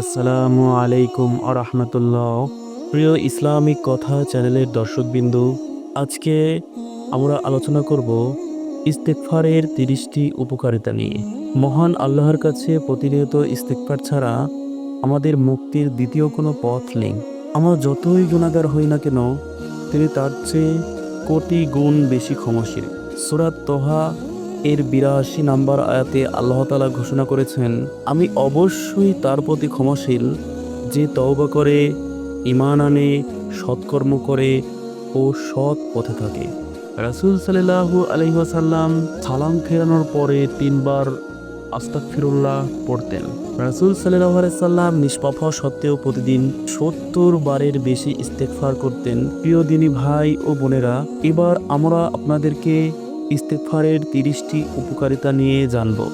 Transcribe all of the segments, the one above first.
আসসালামু আলাইকুম আরহামতুল্লাহ। প্রিয় ইসলামিক কথা চ্যানেলের দর্শকবিন্দু, আজকে আমরা আলোচনা করব ইস্তেকফারের তিরিশটি উপকারিতা নিয়ে। মহান আল্লাহর কাছে প্রতিনিয়ত ইস্তেকফার ছাড়া আমাদের মুক্তির দ্বিতীয় কোনো পথ নেই। আমরা যতই গুণাগার হই না কেন, তিনি তার চেয়ে কোটি গুণ বেশি ক্ষমাশীল। সুরাত তোহা এর বিরাশি নাম্বার আয়াতে আল্লাহ তালা ঘোষণা করেছেন, আমি অবশ্যই তার প্রতি ক্ষমাশীল, যে তওবা করে ইমান আনে, সৎকর্ম করে ও সৎ পথে থাকে। রাসুল সাল্লাহু আলহিহাসাল্লাম সালাম ফেরানোর পরে তিনবার আস্তাক ফিরুল্লাহ পড়তেন। রাসুল সাল্লাহ আলাইসাল্লাম নিষ্পাপ হওয়া সত্ত্বেও প্রতিদিন সত্তর বারের বেশি ইস্তেকফার করতেন। প্রিয় দিনী ভাই ও বোনেরা, এবার আমরা আপনাদেরকে ইস্তেকফারের তিরিশটি উপকারিতা নিয়ে জানব।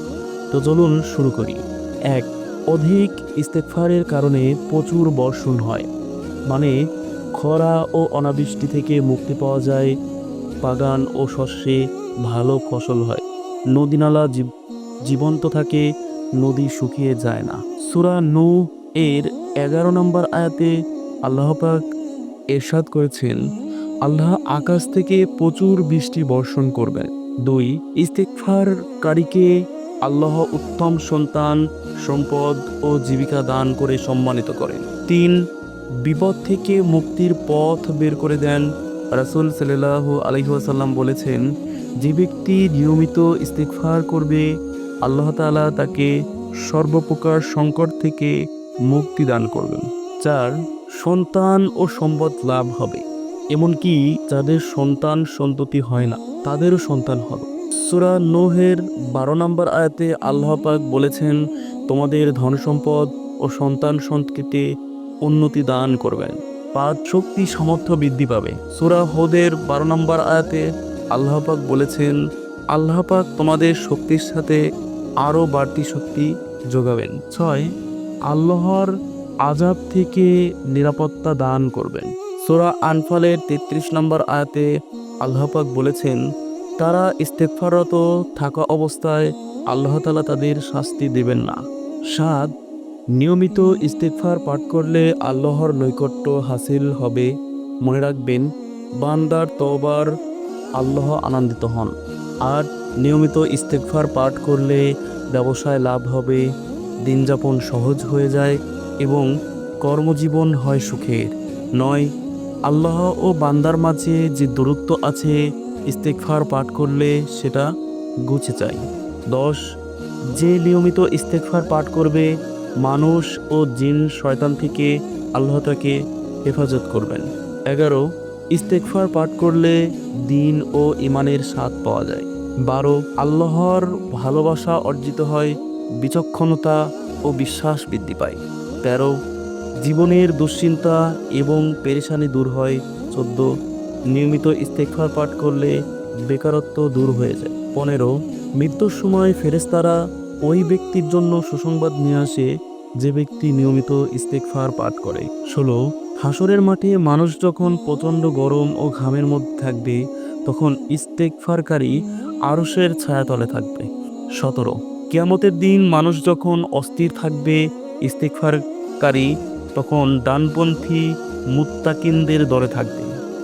তো চলুন শুরু করি। এক, অধিক ইস্তেকফারের কারণে প্রচুর বর্ষণ হয়। মানে খরা ও অনাবৃষ্টি থেকে মুক্তি পাওয়া যায়, বাগান ও শস্যে ভালো ফসল হয়। নদীনালা জীব- জীবন্ত থাকে, নদী শুকিয়ে যায় না। সুরা নু এর এগারো নম্বর আয়াতে আল্লাহ পাক এরশাদ করেছেন আল্লাহ আকাশ থেকে প্রচুর বৃষ্টি বর্ষণ করবেন। দুই ইস্তেকফারকারীকে আল্লাহ উত্তম সন্তান, সম্পদ ও জীবিকা দান করে সম্মানিত করেন। তিন, বিপদ থেকে মুক্তির পথ বের করে দেন। রাসুল সাল্লাহ আলহিহাসাল্লাম বলেছেন, যে ব্যক্তি নিয়মিত ইস্তেকফার করবে, আল্লাহ তাআলা তাকে সর্বপ্রকার সংকট থেকে মুক্তি দান করবেন। চার, সন্তান ও সম্পদ লাভ হবে। এমনকি যাদের সন্তান সন্ততি হয় না, তাদেরও সন্তান হবে। সুরা নোহের বারো নম্বর আয়াতে আল্লাহ পাক বলেছেন, তোমাদের ধন সম্পদ ও সন্তান সন্ততিতে উন্নতি দান করবেন। পাঁচ শক্তি সামর্থ্য বৃদ্ধি পাবে। সুরা হোদের বারো নম্বর আয়াতে আল্লাহ পাক বলেছেন, আল্লাহ পাক তোমাদের শক্তির সাথে আরও বাড়তি শক্তি যোগাবেন। ছয়, আল্লাহর আজাব থেকে নিরাপত্তা দান করবেন। সোরা আনফালের তেত্রিশ নম্বর আয়াতে আল্লাহ পাক বলেছেন, তারা ইস্তেকফারত থাকা অবস্থায় আল্লাহ তালা তাদের শাস্তি দেবেন না। সাত, নিয়মিত ইস্তেকফার পাঠ করলে আল্লাহর নৈকট্য হাসিল হবে। মনে রাখবেন, বান্দার তওবার আল্লাহ আনন্দিত হন। আর নিয়মিত ইস্তেকফার পাঠ করলে ব্যবসায় লাভ হবে, দিনযাপন সহজ হয়ে যায় এবং কর্মজীবন হয় সুখের। নয় আল্লাহ ও বান্দার মাঝে যে দূরত্ব আছে ইস্তেকফার পাঠ করলে সেটা গুছে যায়। দশ, যে নিয়মিত ইস্তেকফার পাঠ করবে, মানুষ ও জিন শয়তান থেকে আল্লাহ তাকে হেফাজত করবেন। এগারো ইস্তেকফার পাঠ করলে দিন ও ইমানের স্বাদ পাওয়া যায়। বারো, আল্লাহর ভালোবাসা অর্জিত হয়, বিচক্ষণতা ও বিশ্বাস বৃদ্ধি পায়। তেরো জীবনের দুশ্চিন্তা এবং পেরেশানি দূর হয়, চোদ্দ। নিয়মিত ইস্তেকফার পাঠ করলে বেকারত্ব দূর হয়ে যায়। পনেরো। মৃত্যুর সময় ফেরেস্তারা ওই ব্যক্তির জন্য সুসংবাদ নিয়ে আসে যে ব্যক্তি নিয়মিত ইস্তেকফার পাঠ করে। ষোলো। হাসরের মাঠে মানুষ যখন প্রচণ্ড গরম ও ঘামের মধ্যে থাকবে, তখন ইস্তেকফারকারী আরসের ছায়াতলে থাকবে। সতেরো। কিয়ামতের দিন মানুষ যখন অস্থির থাকবে ইস্তেকফারকারী তখন ডানপন্থী মুত্তাকিনদের দলে থাকবে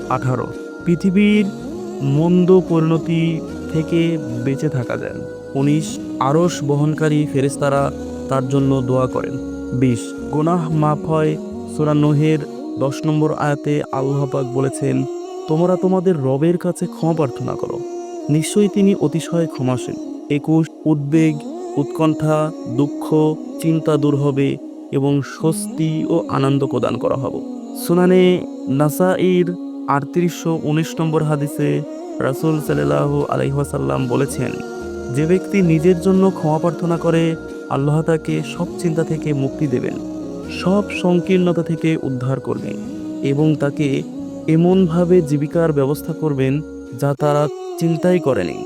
আঠারো। পৃথিবীর মন্দ পরিণতি থেকে বেঁচে থাকা যায় উনিশ। আরস বহনকারী ফেরেস্তারা তার জন্য দোয়া করেন। বিশ। গোনাহ মাফ হয়। সুরা নোহের দশ নম্বর আয়াতে আল্লাহ পাক বলেছেন, তোমরা তোমাদের রবের কাছে ক্ষমা প্রার্থনা করো। নিশ্চয়ই তিনি অতিশয় ক্ষমাশীল। একুশ। উদ্বেগ, উৎকণ্ঠা, দুঃখ, চিন্তা দূর হবে। এবং স্বস্তি ও আনন্দ প্রদান করা হবে। সুনানে নাসাইর আটত্রিশশো উনিশ নম্বর হাদিসে রাসুল সাল্লাহ আলহিহাসাল্লাম বলেছেন, যে ব্যক্তি নিজের জন্য ক্ষমা প্রার্থনা করে, আল্লাহ তাকে সব চিন্তা থেকে মুক্তি দেবেন, সব সংকীর্ণতা থেকে উদ্ধার করবেন এবং তাকে এমনভাবে জীবিকার ব্যবস্থা করবেন যা তারা চিন্তাই করেনি,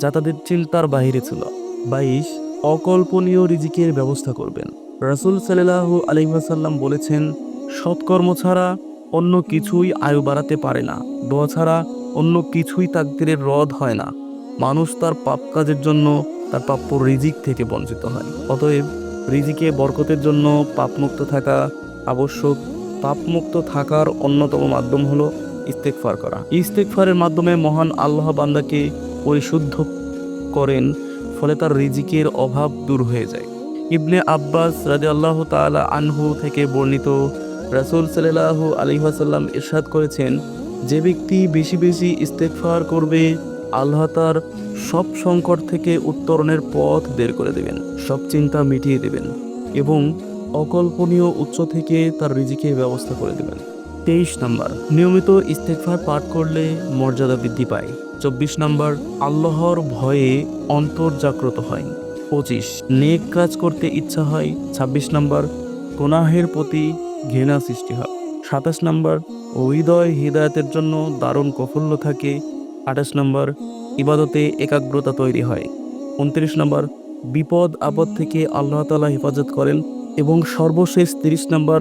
যা তাদের চিন্তার বাহিরে ছিল। বাইশ, অকল্পনীয় রিজিকের ব্যবস্থা করবেন। রাসুল সাল্লাহ আলহিহাসাল্লাম বলেছেন, সৎকর্ম ছাড়া অন্য কিছুই আয়ু বাড়াতে পারে না। দোয়া ছাড়া অন্য কিছুই তাকদিরের রদ হয় না। মানুষ তার পাপ কাজের জন্য তার প্রাপ্য রিজিক থেকে বঞ্চিত হয়। অতএব রিজিকে বরকতের জন্য পাপমুক্ত থাকা আবশ্যক। পাপমুক্ত থাকার অন্যতম মাধ্যম হলো ইস্তেকফার করা। ইস্তেকফারের মাধ্যমে মহান আল্লাহ বান্দাকে পরিশুদ্ধ করেন, ফলে তার রিজিকের অভাব দূর হয়ে যায়। ইবনে আব্বাস রাজি আল্লাহ তালা আনহু থেকে বর্ণিত রাসুল সাল্লাহ আলিহাসাল্লাম ইরশাদ করেছেন, যে ব্যক্তি বেশি বেশি ইস্তেকফার করবে, আল্লাহ তার সব সংকট থেকে উত্তরণের পথ বের করে দেবেন, সব চিন্তা মিটিয়ে দেবেন এবং অকল্পনীয় উৎস থেকে তার রিজিকের ব্যবস্থা করে দেবেন। তেইশ নম্বর, নিয়মিত ইস্তেকফার পাঠ করলে মর্যাদা বৃদ্ধি পায়। চব্বিশ নম্বর, আল্লাহর ভয়ে অন্তর জাগ্রত হয়। পঁচিশ। নেক কাজ করতে ইচ্ছা হয় ছাব্বিশ নম্বর, গুনাহের প্রতি ঘৃণা সৃষ্টি হয়। সাতাশ নম্বর, হৃদয় হৃদায়তের জন্য দারুণ কৌফল্য থাকে। আঠাশ নম্বর, ইবাদতে একাগ্রতা তৈরি হয়। উনত্রিশ নম্বর, বিপদ আপদ থেকে আল্লাহ তালা হেফাজত করেন এবং সর্বশেষ তিরিশ নম্বর,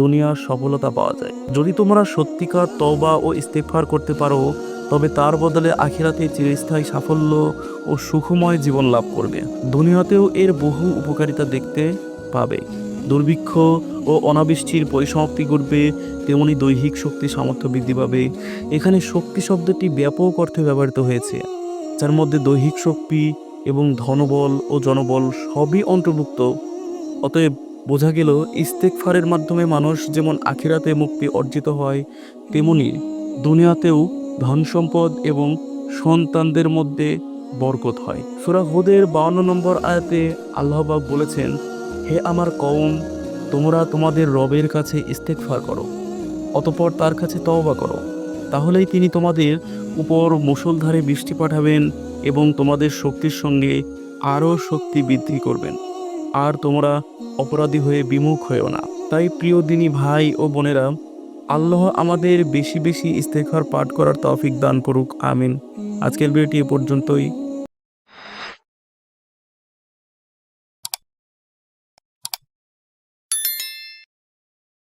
দুনিয়ার সফলতা পাওয়া যায়। যদি তোমরা সত্যিকার তওবা ও ইস্তেফার করতে পারো তবে তার বদলে আখিরাতে চিরস্থায়ী সাফল্য ও সুখময় জীবন লাভ করবে। দুনিয়াতেও এর বহু উপকারিতা দেখতে পাবে। দুর্ভিক্ষ ও অনাবৃষ্টির পরিসমাপ্তি ঘটবে, তেমনি দৈহিক শক্তি সামর্থ্য বৃদ্ধি পাবে। এখানে শক্তি শব্দটি ব্যাপক অর্থে ব্যবহৃত হয়েছে, যার মধ্যে দৈহিক শক্তি এবং ধনবল ও জনবল সবই অন্তর্ভুক্ত। অতএব বোঝা গেল ইস্তেকফারের মাধ্যমে মানুষ যেমন আখিরাতে মুক্তি অর্জিত হয়, তেমনি দুনিয়াতেও ধন সম্পদ এবং সন্তানদের মধ্যে বরকত হয়। সুরা হুদের বাউন্ন নম্বর আয়াতে আল্লাহবাব বলেছেন, হে আমার কওম, তোমরা তোমাদের রবের কাছে ইস্তেকফার করো, অতপর তার কাছে তওবা করো। তাহলেই তিনি তোমাদের উপর মুষলধারে বৃষ্টি পাঠাবেন এবং তোমাদের শক্তির সঙ্গে আরও শক্তি বৃদ্ধি করবেন। আর তোমরা অপরাধী হয়ে বিমুখ হয়েও না। তাই প্রিয় দিনী ভাই ও বোনেরা আল্লাহ আমাদের বেশি বেশি ইস্তেখার পাঠ করার তৌফিক দান করুক, আমিন। আজকের ভিডিওটি এ পর্যন্তই।